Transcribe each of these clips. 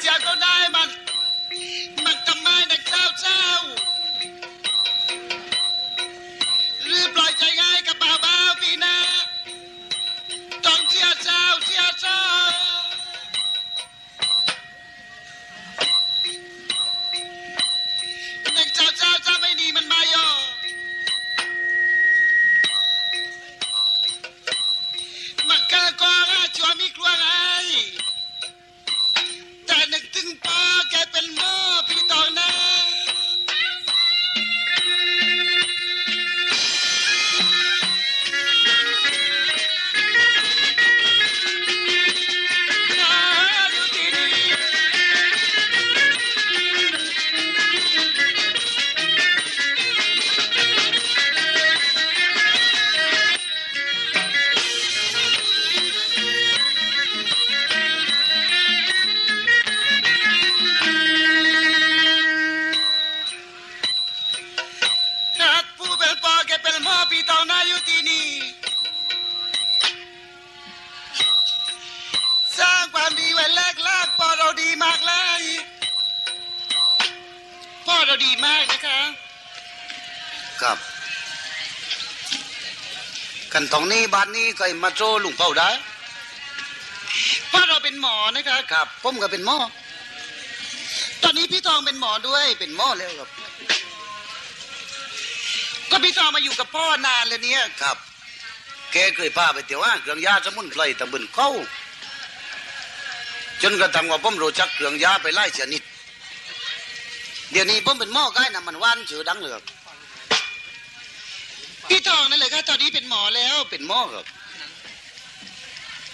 เจี นี้บ้านนี้ก็มาโจลุงเป้าได้พ่อเราเป็นหมอนะคะครับผมก็เป็นหมอตอนนี้พี่ทองเป็นหมอด้วยเป็นหม้อแล้วครับ ก็พี่ทองมาอยู่กับพ่อนานแล้วเนี่ยครับแกเคยพาไปเที่ยวว่าเครื่องยาสมุนไพรตำบลเข้าจนกระทั่งว่าผมรู้จักเครื่องยาไปไล่ชนิด เดี๋ยวนี้ผมเป็นหม้อใกล้น้ำมันว่านชื่อดังเหลยครับ พี่ทองนั่นเลยค่ะตอนนี้เป็นหมอแล้วเป็นหม้อครับ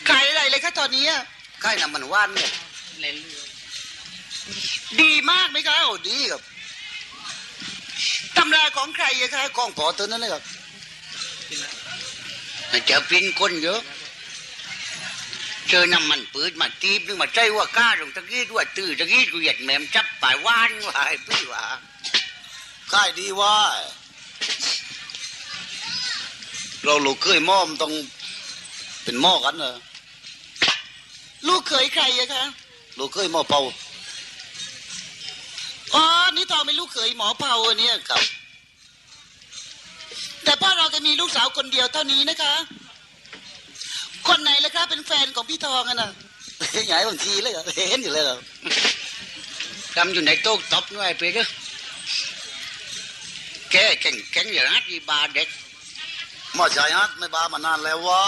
ขายอะไรเลยคะตอนนี้ใกล้น้ำมันว่านเนี่ยดีมากไหมคะโอ้ดีครับตำราของใครอะคะกล้องพอตัวนั้นเลยครับจะเป็นคนเยอะเจอน้ำมันปืนมาตีบนึงมาใจว่าก้าลงตะกี้ด้วยตื้อตะกี้กูเหยียดแหมมจับป่ายว่านว่าไอ้พี่ว่าค่ายดีว่า เราลูกเคยหม้อมนต้องเป็นหม้อกันเหรอลูกเขยใครอะคะลูกเคยหม้อเป่าอ๋อนี่ทองเป็นลูกเขยหมอเผาอันเนี้ยครับ แต่พ่อเราก็มีลูกสาวคนเดียวเท่านี้นะคะ คนไหนล่ะคะเป็นแฟนของพี่ทองอะน่ะใหญ่บางทีเลยครับเห็นอยู่เลยครับทำอยู่ในโต๊ะตบนู่นไอ้เพื่อนแกแข่งแข่งอย่างนั้นยีบาเด็ก มาชายฮัทไม่บามานานแล้วว่า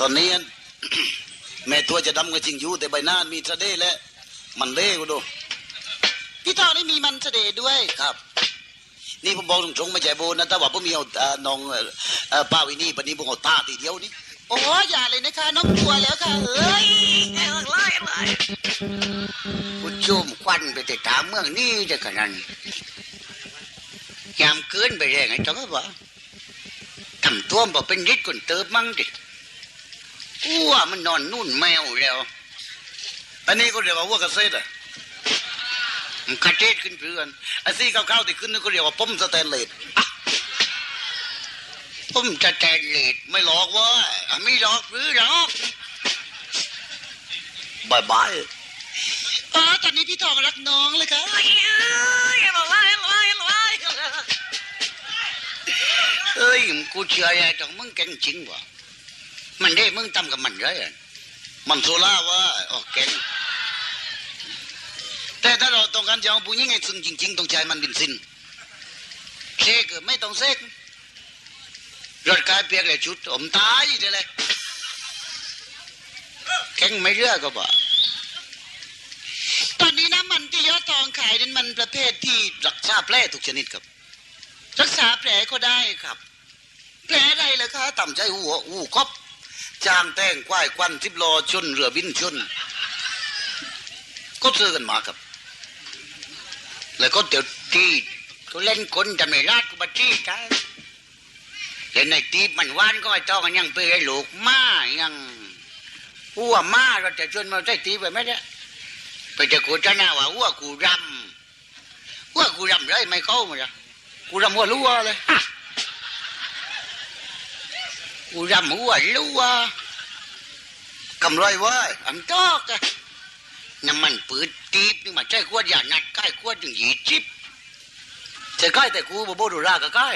ตอนนี้แม่ตัวจะดำก็จริงอยู่แต่ใบหน้ามีสะเด้และ มันเล่กูดูพี่ทองนี่มีมันเสด็จด้วยครับ นี่ผมบอกตรงๆไม่ใช่โบนะแต่ว่าผมมีเอาเอ่อน้องเอ่อเอ่อป้าวินี่ปนี้ผมเอาตาตีเดียวนี่โอ้อย่าเลยนะคะน้องกลัวแล้วค่ะเอ้ยไล่ไล่ กูจุ่มควันไปแต่ตามเมืองนี่จะขนาดนั้นยามเกินไปแรงไอ้จังวะทำตัวบอกเป็นฤทธิ์คนเติบมั่งดิอ้วมันนอนนุ่นแมวแล้วอันนี้ก็เรียกว่าวัวกระเซ็ดอะมันกระเจ็ดขึ้นเพื่อนไอ้ซี่ข้าวๆที่ขึ้นนี่ก็เรียกว่าป้มสแตนเลสอะป้มสแตนเลสไม่หลอกว่าไม่หลอกหรือหรอกบายบาย อ๋อตอนนี้พี่ทองรักน้องเลยค่ะเอ้ยกูเชื่อไอ้จังมึงแกงจริงวะมันได้มึงทำกับมันไรอะมันโซล่าวะโอ้แกงแต่ถ้าเราต้องการจะเอาผู้หญิงให้ซึ่งจริง ๆ ต้องใช้มันเป็นสินเซกไม่ต้องเซ็กรถกายเปียกเลยชุดอมตายเลยแกงไม่เลือกก็บ่อนนี้น้ำมัน ทองขายนั้นมันประเภทที่รักษาแผลทุกชนิดครับ รักษาแผลก็ได้ครับ แผลอะไรเหรอคะต่ำใจหัวหูครบจางแต้งควายควันทิบลอชนเรือบินชน ก็ซื้อกันมาครับ แล้วก็เดี๋ยวตีก็เล่นคนจำในราชก็มาตีใช่เห็นในตีมันวานก็ไอ้ต้องกันยังไปให้ลูกมายังหัวมาเราจะชวนมาใช้ตีไปไหมเนี่ย ไปจะกูจะหน้าว่าหัวกูรำหัวกูรำเลยไม่เข้ามาจ้ะกูรำหัวรัวเลยกูรำหัวรัวกำไรไว้อันตอกอะน้ำมันปืดตีบนี่มาใช้ขวดยานัดใกล้ขวดถึงยี่สิบจะใกล้แต่กูบ่โบดูรากใกล้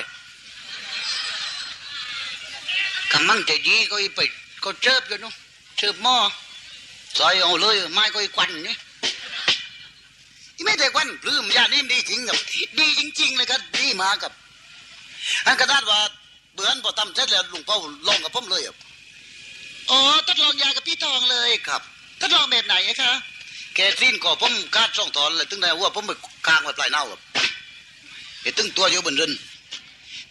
กำมังใจดีก็อีไปก็เจิบอยู่เนาะเจิบหม้อซอยเอาเลยไม้ก็อีควันนี่ ไม่แต่ควันปลื้มยานี่ดีจริงกับดีจริง ๆ เลยครับดีมากครับอันกระดาษว่าเบื่อนพอทำเสร็จแล้วลุงเป้าลองกับผมเลยอะอ๋อทดลองยากับพี่ทองเลยครับทดลองแบบไหนคะแกสิ้นก็ผมคาดช่องถอนเลยตึงได้ว่าผมไปกลางไว้ปลายเน่าครับไอ้ตึงตัวอยู่บนเรือน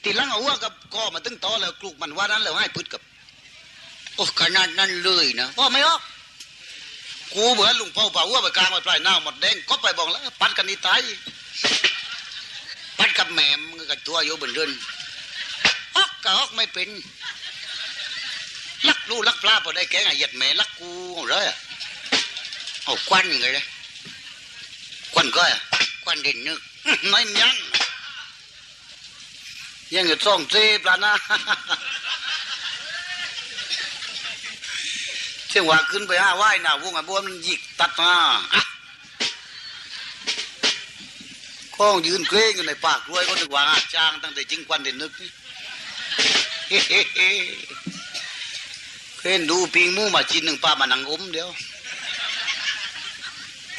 ตีหลังเอาว่ากับก็มาตึงต่อแล้วกลูกมันว่านั้นแล้วให้พืชกับโอ้ขนาดนั้นเลยนะพ่อไม่ออก กูเบื่อลุงเป้าเป่าว่าไปกลางไว้ปลายเน่าหมดแดงก็ไปบอกแล้ว ปัดกันนี่ตายปัดกับแหมมงกับตัวอยู่บนเรือนออกก็ออกไม่เป็นลักลูกลักปลาพอได้แกงอะเหยียดแม่ลักกูเลยอะเอาควันยังไงเลยควันก็อะควันเด่นนึกน้อยยังยังอยู่ช่องเซปลานะ สียงว่าขึ้นไปห้าว่ายหน้าวงอะบัวมันหยิกตัดมาข้องยืนเกรงอยู่ในปากรวยก็นึกว่าอาจางตั้งแต่จิงควันเด่นนึกนี่เห็นดูปิงมูมาจินหนึ่งป้ามานังอมเดียว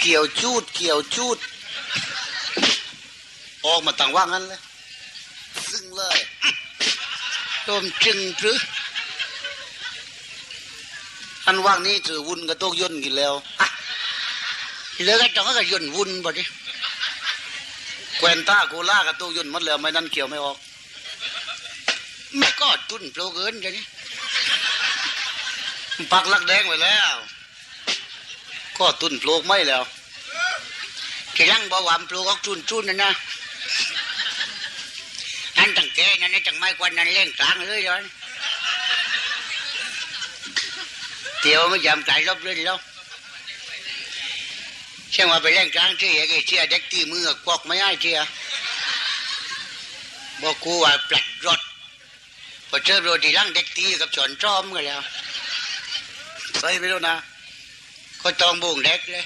เกี่ยวจูด เกี่ยวจูด ออกมาต่างว่างั้นเลย ซึ่งเลยต้มจึงหรือ อันว่างนี้ถือวุ้นกระโตกย่นกินแล้วอะเหลือกันจังก็ย่นวุ้นบ่ดิแควนต้าโคล่ากระโตกย่นหมดแล้วไม่นั่นเกี่ยวไม่ออกไม่ก็ตุนโปรเกินจะนี่ปักลักแดงไว้แล้ว ก็ตุนปลูกไม่แล้วที่ลังบ่หวามปลูกออกจุนจุนนั่นนะอันตั้งแกนั่นนะจังไม่กวนนั่นเล่งกลางเลยเลย เตียวไม่ยำไก่รบเลยแล้วเช่นว่าไปเล่งกลางที่ไอ้เชี่ยเด็กตีมือกวกไม่ให้เชี่ยบอกกูว่าปลัดรถพอเจอโรดีลังเด็กตีกับชอนจอมกันแล้วใส่ไปแล้นะก็ตองบุงเด็กเลย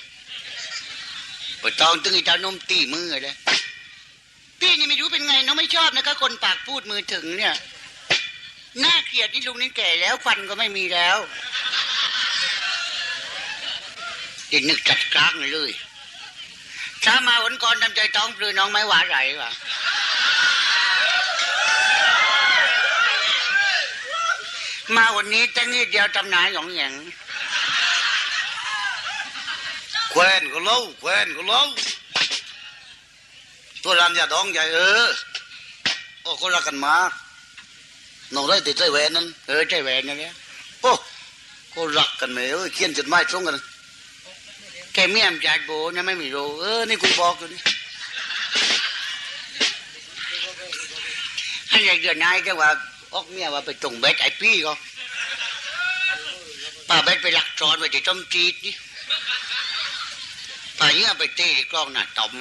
ไปตองตึงไอ้เจ้านมตีมือเลยพี่นี่ไม่รู้เป็นไงน้องไม่ชอบนะคะคนปากพูดมือถึงเนี่ยน่าเกลียดที่ลุงนี่แก่แล้วควันก็ไม่มีแล้ว ดินึกจัดกลางเลยถ้ามาวันก่อนทำใจต้องปลือน้องไม่หวาไหรวะมาวันนี้ตั้งนิดเดียวทำนายหยองแหยงแควนก็เล่าแควนก็เล่าตัวรันอย่าดองใหญ่เออโอ้คนรักกันมากน้องได้ติดใจแหวนนั้นเออใจแหวนนั่นเนี่ยโอ้ก็รักกันไหมเออเขียนจดหมายตรงกัน แกเมียมจัดโบนะไม่มีโรเออนี่กูบอกอยู่นี่ให้ยายเดือนนายแกว่าออกเมียว่าไปตรงเบ็ดไอพี่ก็ป้าเบ็ดไปหลักจอนไว้ที่ต้มจีดนี่ป้าเนี้ยไปตีกล้องหน้าต่อม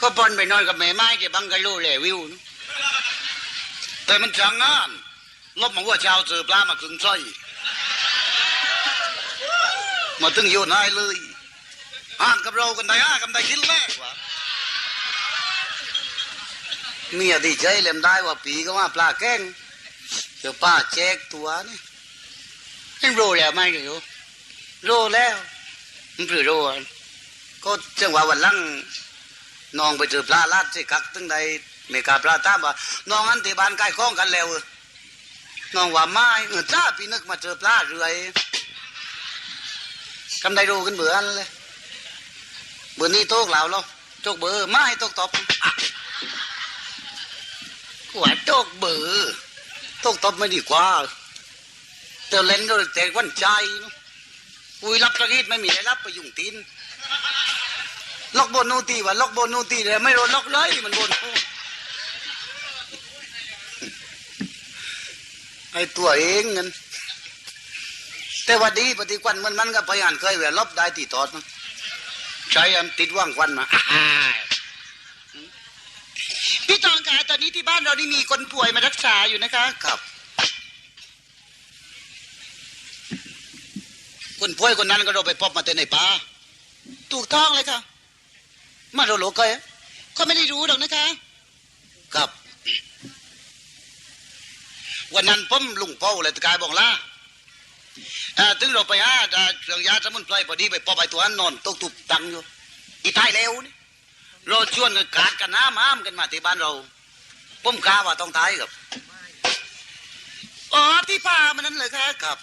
ก็ปอนไปนอนกับแม่ไม้ที่บังกะโลแลวิวแต่มันจังงานลบมาว่าชาวสือปลามาครึ่งไส้ มาถึงโยนายเลยอ่านกับเรากันได้อ่านกันได้คิดแรกวะเมียดีใจเล่มได้ว่าปีก็ว่าปลาแกงเดี๋ยวป้าแจกตัวนี่เห็นโรแล้วไหมอยู่โรแล้วมันคือโรอะก็จังว่าวันลังน้องไปเจอปลาลาดสิกักตึงใดเมกาปลาตามว่าน้องอันที่บ้านใกล้ข้องกันแล้วน้องว่าไม่เออจ้าพี่นึกมาเจอปลาเรื่อย คำใดรู้กันเบื่อเลยเบื่อนี่โต๊กเหล่าเราโต๊กเบื่อไม่โต๊กตบกูว่าโต๊กเบื่อโต๊กตบไม่ดีกว่าเตอเล่นก็แต่วันใจอุ้ยรับกระดิ่ไม่มีอะไรรับไปยุ่งตีนล็อกบนโนตีว่าล็อกบนโนตีเลยไม่โดนล็อกเลยมันบนไอตัวเองเงิน แต่ว่าดีปฏิควันมันมันก็พยานเคยแหวนลบได้ตีตอดนะใช้อันติดว่างควันมาพี่ทองคะตอนนี้ที่บ้านเรานี่มีคนป่วยมารักษาอยู่นะคะครับคนป่วยคนนั้นก็เราไปพบมาแต่ในป่าถูกต้องเลยค่ะ มาเราโลกเกยเขาไม่ได้รู้หรอกนะคะ ครับ วันนั้นผมลุงเป้าเลยตะกายบองลาเอ่อ ถึงเราไปหาอ่าเครื่องยาสมุนไพรพอดีไปพบไอ้ตัวนั้นนอนตกตุบตังอยู่อีตายแล้วนี่เราชวนกันกาดกันน้ำม้ามกันมาที่บ้านเราผมกาว่าต้องตายครับอ๋อที่ป่ามันนั่นเลยค่ะครับ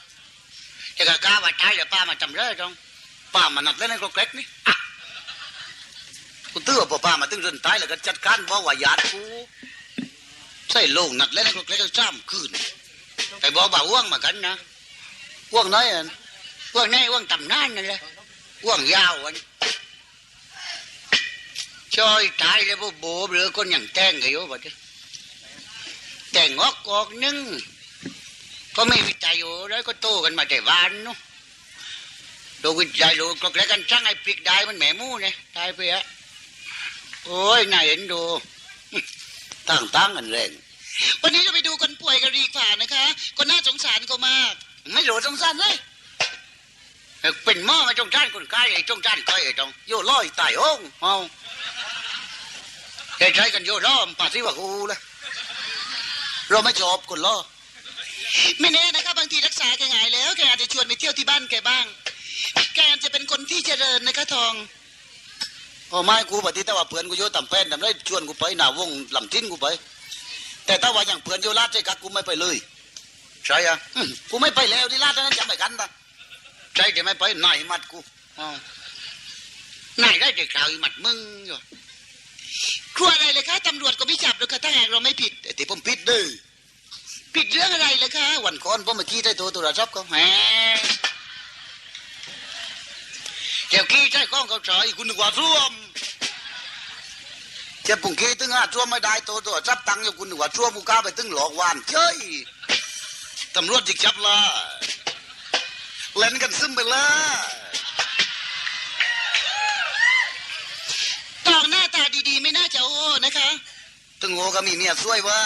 จะกะกาว่าตายเดี๋ยวป้ามาจำเรื่อจังป้ามานัดเล่นในกรกเล็กนี่อะกูเตื้อพอป้ามาตึงเรินตายแล้วก็จัดการบอกว่าญาติกูใส่โลงนัดเล่นในกรกเล็กซ้ำคืนไปบอกบ่าว่วงมากันนะ ว่วงน้อยอะว่วงแน่ว่วงต่ำนานนั่นแหละว่วงยาวอันช่อยตายแล้วบ่โบหรือคนอย่างแตงกันอยู่บ่เด้แต่งอกออกนึงก็ไม่วิจัยอยู่แล้วก็โตกันมาแต่บานเนาะดูวิจัยดูก็แล้วกันช่างไอ้พริกได้มันแหมหมู่เนี่ยตายไปอะโอ้ยน่าเห็นดูตั้งตั้งกันแรงวันนี้จะไปดูคนป่วยกันดีกว่านะคะ ก็น่าสงสารเขามาก ไม่รู้สงสารเลยเป็นหม้อไม่จงจ้านคนไข้ไอ้จงจ้านก้อยไอ้จงโย่ลอยตายโอ้งเอาแต่ใช้กันโย่ล้อมปาที่ว่ากูเลยเราไม่ชอบคนล้อไม่แน่นะคะบบางทีรักษาแกหายแล้วแกอาจจะชวนไปเที่ยวที่บ้านแกบ้าง แกอาจจะเป็นคนที่เจริญนะคะทองโอ้ไม่กูปฏิแต่ว่าเพื่อนกูโยต่ำแป้นทำได้ชวนกูไปหนาวงลำทิ้นกูไป แต่ถ้าว่าอย่างเพื่อนโยลาดใจกักกูไม่ไปเลย ใช่อะอืมกูไม่ไปแล้วที่ลาดนั้นจะไม่กันปะใช่แต่ไม่ไปไหนมัดกูอ้าวไหนได้เด็กสาวอีหมัดมึงอยู่ครัวอะไรเลยคะตำรวจก็ไม่จับหรอกค่ะถ้าหากเราไม่ผิดแต่ที่ผมผิดเด้อผิดเรื่องอะไรเลยคะวันก่อนผมเมื่อกี้ได้โทรโทรศัพท์เขาแหมเจ้ากี้ใช่ข้องเขาใช้คุณนึกว่าร่วมเจ้าปุ่งกี้ตึงอะร่วมไม่ได้โทรโทรศัพท์ตังค์อยู่คุณนึกว่าร่วมกูกล้าไปตึงหลอกวานเจ้ย ตำรวจจิกจับละเล่นกันซึมไปละตองหน้าตาดีๆ ไม่น่าจะโอ้นะคะตึงโง่ก็มีเมียสวยเว่า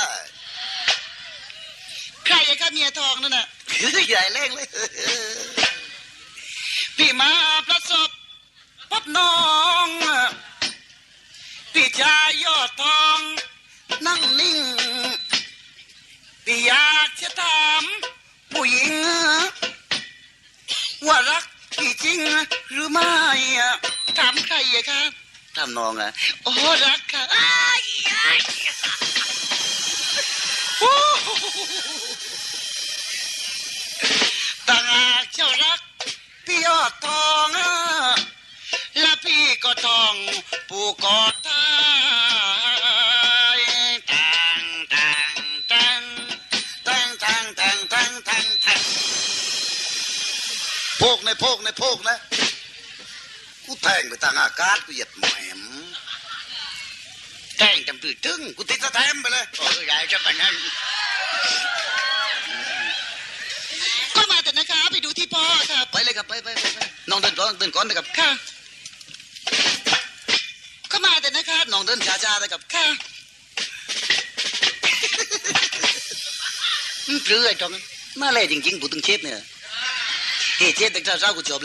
ใครอะคะเมียทองนั่นน่ะใหญ่เล่งเลยพี่มาประสบพบน้องพี่ชายยอดทองนั่งนิ่งพี่ อยากจะถามผู้หญิง ว่ารักพี่จริงหรือไม่อะถามใครอะคะทำนองอะโอ้รักค่ะอ้ายอ้ายโอ้โหต่างหากเจ้ารัก พี่ยอดทองอะและพี่ก็ทอง ผู้กอดทา ในโพกในโพกนะ กูแทงไปทางอากาศกูเหยียดแหมมแทงจำตื่นตึงกูติดสะแทมไปเลยโอ้ยได้จะปานนั้นก็มาแต่นะคะไปดูที่พ่อค่ะไปเลยครับไปไปไปไปน้องเดินก่อนเดินก่อนนะครับค่ะก็มาแต่นะคะน้องเดินช้าๆนะครับค่ะอืมเปลือยตรงนั้นมาเลยจริงๆผู้ตึงเชฟเนี่ย เฮ้ยเชฟแต่เช้าๆกูจบ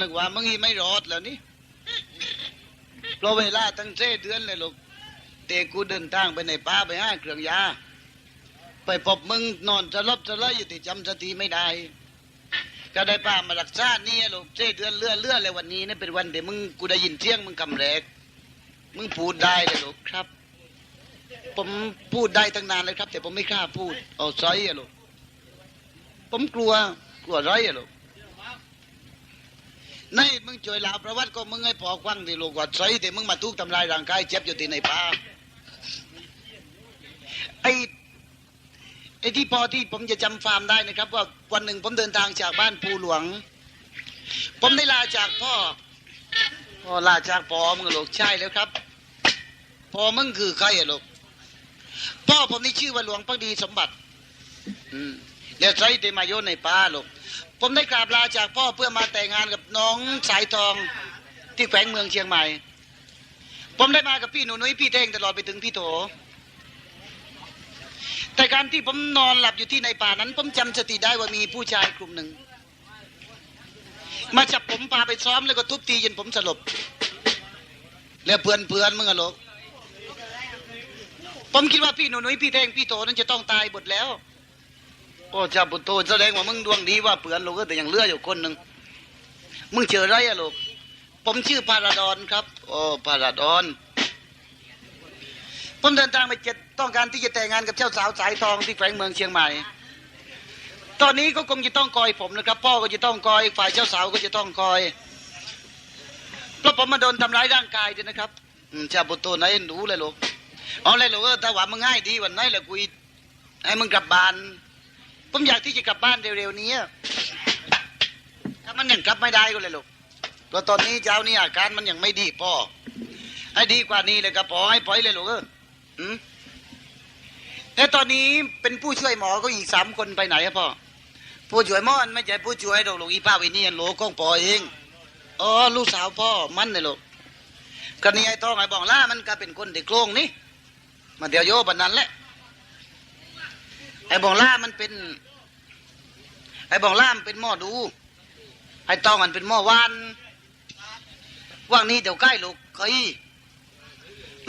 นึกว่ามึงอีไม่รอดแล้วนี่เพราะเวลาตั้งเส้เดือนเลยลูกเตะกูเดินทางไปในป่าไปห้าเครื่องยา ไปพบมึงนอนจะลบจะเลยอยู่ที่จำสติไม่ได้ ก็ได้ป้ามารักษานี่ลูกเส้เดือนเลื่อนเลื่อนเลยวันนี้นี่เป็นวันเดี๋ยวมึงกูได้ยินเสียงมึงกำแรก มึงพูดได้เลยลูกครับ ผมพูดได้ตั้งนานเลยครับ แต่ผมไม่กล้าพูด เอาซอยอะลูกผมกลัวกลัวร้อยอะลูก นี่มึงช่วยลาประวัติก็มึงให้พอควังดิลูกว่าซอยแต่มึงมาทุกทำลายร่างกายเจ็บอยู่ที่ในป่าไอ้ไอ้ที่พอที่ผมจะจำฟาร์มได้นะครับ ว่าวันหนึ่งผมเดินทางจากบ้านภูหลวง ผมได้ลาจากพ่อพ่อลาจากพ่อมึงลูกใช่แล้วครับพ่อมึงคือใครอะลูกพ่อผมนี่ชื่อว่าหลวงพักดีสมบัติ อืมแล้วใช้เดมาโยนในป่าลูก ผมได้กราบลาจากพ่อเพื่อมาแต่งงานกับน้องสายทองที่แขวงเมืองเชียงใหม่ ผมได้มากับพี่หนูนุ้ยพี่เท่งตลอดไปถึงพี่โถ แต่การที่ผมนอนหลับอยู่ที่ในป่านั้น ผมจำสติได้ว่ามีผู้ชายกลุ่มหนึ่ง มาจับผมพาไปซ้อมแล้วก็ทุบตีจนผมสลบ แล้วเพื่อนเพื่อนมึงอะลูกผมคิดว่าพี่หนูนุ้ยพี่แทงพี่โตนั้นจะต้องตายหมดแล้ว โอ้เจ้าปุตโตแสดงว่ามึงดวงดีว่าเพื่อนลูกก็แต่ยังเลืออยู่คนหนึ่งมึงเจอไรอะลูกผมชื่อพาราดอนครับโอ้พาราดอนผมเดินทางไปเจ็ดต้องการที่จะแต่งงานกับเจ้าสาวสายทองที่แขวงเมืองเชียงใหม่ ตอนนี้ก็คงจะต้องคอยผมนะครับ พ่อก็จะต้องคอยฝ่ายเจ้าสาวก็จะต้องคอยเพราะผมมาโดนทำร้ายร่างกายด้วยนะครับชาบุตรไหนดูเลยลูกเอาเลยลูกถ้าว่ามึงง่ายดีวันไหนแหละกูให้มึงกลับบ้าน ผมอยากที่จะกลับบ้านเร็วๆนี้ถ้ามันยังกลับไม่ได้ก็เลยลูกเพราะตอนนี้เจ้านี่อาการมันยังไม่ดีพ่อให้ดีกว่านี้เลยครับพ่อให้ปล่อยเลยลูกเอออืมแต่ตอนนี้เป็นผู้ช่วยหมอก็อีกสามคนไปไหนอะพ่อผู้ช่วยหมอนไม่ใช่ผู้ช่วยดอกลูกอีป้าวินี่โลของพ่อเองอ๋อลูกสาวพ่อมันเลยลูกกนี่ไอ้ทองไอ้บองล่ามันก็เป็นคนเด็กโครงนี่มาเดี๋ยวโยบันนั้นแหละ ไอ้บองล่ามันเป็น ไอ้บองล่ามันเป็นหม้อดู ไอ้ตองมันเป็นหม้อวานว่างนี้เดี๋ยวใกล้ลูกเคย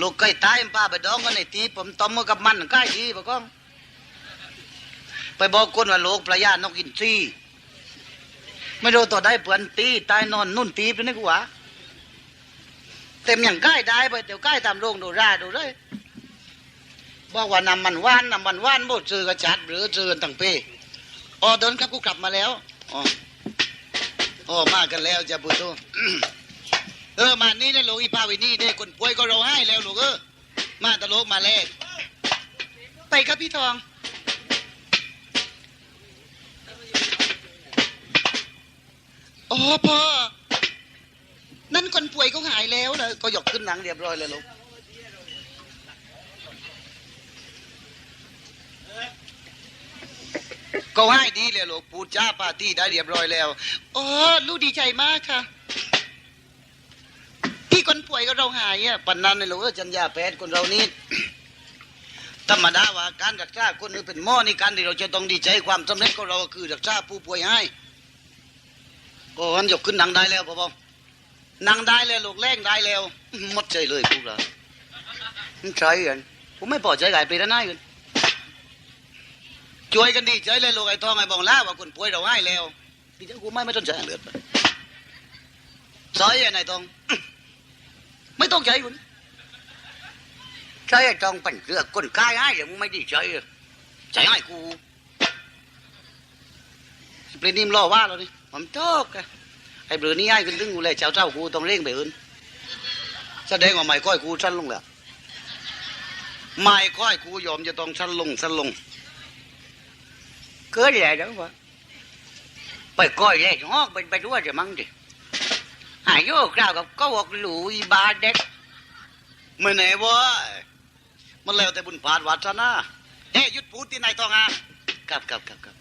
ลูกเคยตายมันป้าไปดองกันในทีผมต้มมากับมันใกล้ดีปะก้อง ไปบอกคนว่าโลกประยัดนกอินทรีไม่รู้ตัวได้เปื่อนตีตายนอนนุ่นตีไปนี่กูวะเต็มอย่างใกล้ได้ไปเดี๋ยวใกล้ตามโรงดูราดูเลย บอกว่านำมันว่านนำมันว่านโบดซื้อกระจัด หรือซื้อตั้งเป้อ๋อเดินครับกูกลับมาแล้วอ๋ออ๋อมากันแล้วจะบุตรเออมานี่นะโลกอีพาวินี่ได้คนป่วยก็เราให้แล้วลูกเออมาตะโลกมาแล้วไปครับพี่ทองอ๋อพ่อนั่นคนป่วยเขาหายแล้วนะก็ยกขึ้นหนังเรียบร้อยเลยลูก ก็ให้ดีเลยลูกปูดจ้าปาร์ตี้ได้เรียบร้อยแล้วอ๋อลูกดีใจมากค่ะ ที่คนป่วยก็เราหายอะปันนั้นเลยลูกเออจัญญาแพทย์คนเรานี่ธรรมดาว่าการรักษาคนอื่นเป็นหม้อในการที่เราจะต้องดีใจความสำเร็จของเราก็คือรักษาผู้ป่วยให้โอ้มันยกขึ้นนั่งได้แล้วพ่อพ่อนั่งได้แล้วลูกแรงได้แล้วหมดใจเลยพวกเราใช่กันผมไม่พอใจไก่ไปด้านหน้ากัน ช่วยกันดีใจเลยลูกไอ้ทองไอ้บองล่าว่าคนป่วยเราให้แล้วดีใจกูไม่ไม่ต้องใจเลือดซอยไอ้นายทอง ไม่ต้องใจคุณใช่ไอ้ทองปั่นเรือคนกายให้เดี๋ยวมึงไม่ดีใจใจให้กูเปลี่ยนนิ่มล่อว่าเราดิผมชอบแกไอ้เบลอนี่ให้ขึ้นดึงกูเลยเจ้าเจ้ากูต้องเร่งไปอื่นแสดงว่าไม่ค่อยกูสั้นลงแล้วไม่ค่อยกูยอมจะต้องสั้นลงสั้นลง เกิดแล้วเดี๋ววะไปก้อยเลยงอกเป็นไปด้วยจะมั้งดิหายโยกกล่าวกับก็วกหลุยบาเด็กไม่ไหนวะมันแล้วแต่บุญพาดวาฒนาเฮ้ยุดพูดที่ไหนตองอะกับกับกับกับ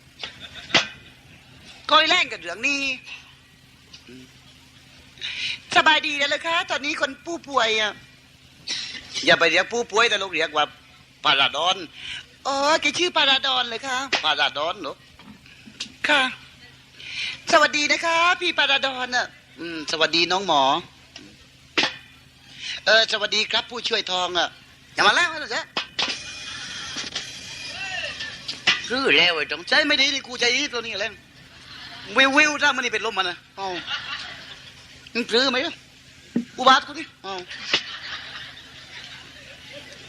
ก้อยแรงกับเรื่องนี้สบายดีแล้วเลยคะตอนนี้คนผู้ป่วยอะอย่าไปเรียกผู้ป่วยแต่ลูกเรียกว่าพาราดอน อ๋อแกชื่อปาราดอนเลยคะพาราดอนเหรอค่ะ สวัสดีนะคะ พี่ปาราดอนอะอืม สวัสดีน้องหมอ เออ สวัสดีครับผู้ช่วยทองอะอย่ามาแล้วนะจ๊ะ cứ leo ở trong ใจไม่ดีนี่กูใจดีตัวนี้แหล้ววิววิวถ้ามันนี่เป็นลมมันนะอ๋อมึงปลื้มไหมอะอุบาทกูนี่อ๋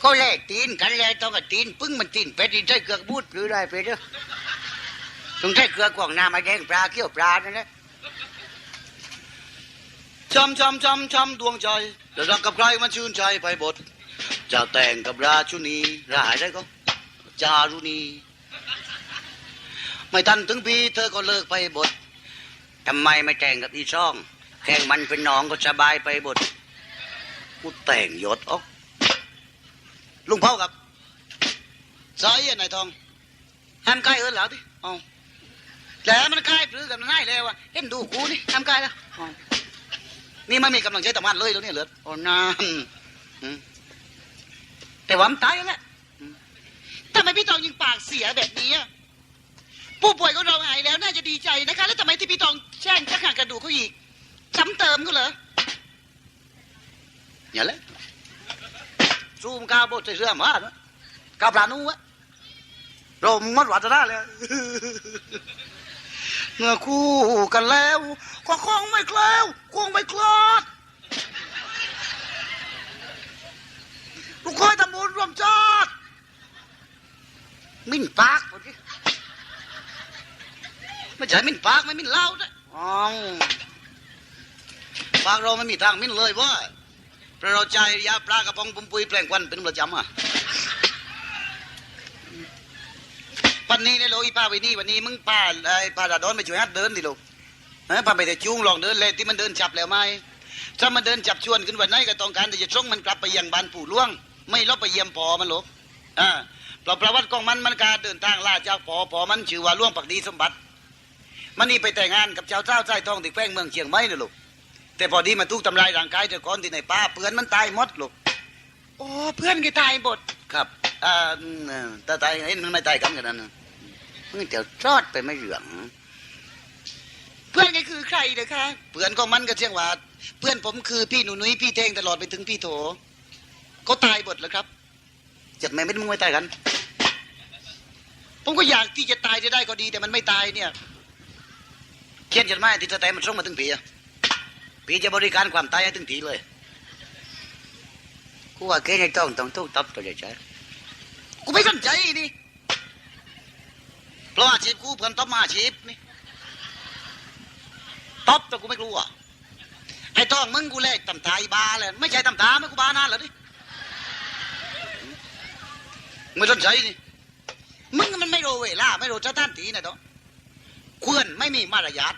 อ có lẽ tin cái lẽ tao cái tin pưng mình tin phải đi chơi cược bút cứ đây phải đó chúng chơi cược quảng nam ai đen pla kêu pla nữa đấy ชำชำชำชำดวงใจจะรักกับใครมันชื่นใจไปบทจะแต่งกับราชุนีรายได้ก็จารุณีไม่ทันถึงปีเธอก็เลิกไปบททำไมไม่แต่งกับอีช่อง แข่งมันเป็นน้องก็สบายไปหมดกูแต่งยศออก ลุงเผากับสายนายทองห้ามใกล้เอินแล้วดิเอาแล้วมันใกล้ปรือกับนง่ายแล้วอะเห็นดูกูนี่ห้ามใกล้แล้วเอนี่ไม่มีกำลังใจต่อมันเลยแล้วเนี่ยเหลือโอ้นานแต่ว่ามันตายแล้วแหละทำไมพี่ตองยิงปากเสียแบบนี้อะผู้ป่วยของเราหายแล้วน่าจะดีใจนะคะ แล้วทำไมที่พี่ตองแช่งชักหักกระดูกเขาอีกซ้ำเติมเขาเหรออย่าเลย ซูมก้าบดใส่เสื้อมาเนะกาปลานูอะเรามัดวัฒนาเลยเมื่อคู่กันแล้ว ก็คงไม่แคล้วคงไม่คลอดลูกคอยทำบุญรวมชาติมิ้นปากมดดิไม่ใช่มิ้นปากไม่มิ้นเล้านะอ๋อปากเราไม่มีทางมิ้นเลยว่า พระเราใจยาปลากระป๋องปุ่มปุยแปลงควันเป็นประจำอะปันนี้เนี่ยโลอีป้าไปนี่วันนี้มึงป้าไอ้ป้าดาดอนไปช่วยฮัดเดินดิลูกเฮ้ป้าไปแต่จูงลองเดินเลยที่มันเดินจับแล้วไหมถ้ามันเดินจับชวนขึ้นวันไหนก็ต้องการที่จะส่งมันกลับไปยังบ้านปู่ล่วง ไม่ลบไปเยี่ยมพอมันหรอกอ่าเพราะประวัติของมันมันการเดินทางล่าจากพอพอมันชื่อว่าล่วงปักดีสมบัติ มันนี่ไปแต่งงานกับเจ้าเจ้าใจทองที่แขวงเมืองเชียงใหม่เลยลูก แต่พอดีมาทุกทำลายร่างกายเจ้าก้อนที่ในป่าเปือนมันตายหมดลูกโอ้เพื่อนแกตายหมดครับอ่าอืมแต่ตายเห็นมันไม่ตายกันกันนั่นน่ะมึงเดี๋ยวรอดไปไม่เหลือง เพื่อนแกคือใครเด้อคะเพื่อนของมันก็เชียงว่าเพื่อนผมคือพี่หนูนุ้ยพี่เท่งตลอดไปถึงพี่โถเขาตายหมดแล้วครับจากแม่ไม่มึงไม่ตายกัน ผมก็อยากที่จะตายจะได้ก็ดีแต่มันไม่ตายเนี่ยเขียนจดหมายที่จะตายมันส่งมาถึงผีอะ ผีจะบริการความตายให้ถึงผีเลยกูว่าแกในต้องต้องทุกตับตัวเดียวใช่กูไม่สนใจนี่เพราะอาชีพกูเพื่อนต๊อบมาอาชีพนี่ตบแต่กูไม่กลัวไอ้ท้องมึงกูแลกตำตาอีบาเลยไม่ใช่ตำตาไม่กูบานานแล้วดิไม่สนใจนี่มึงมันไม่รู้เวลาไม่รู้สถานที่นะต้องควรไม่มีมารยาท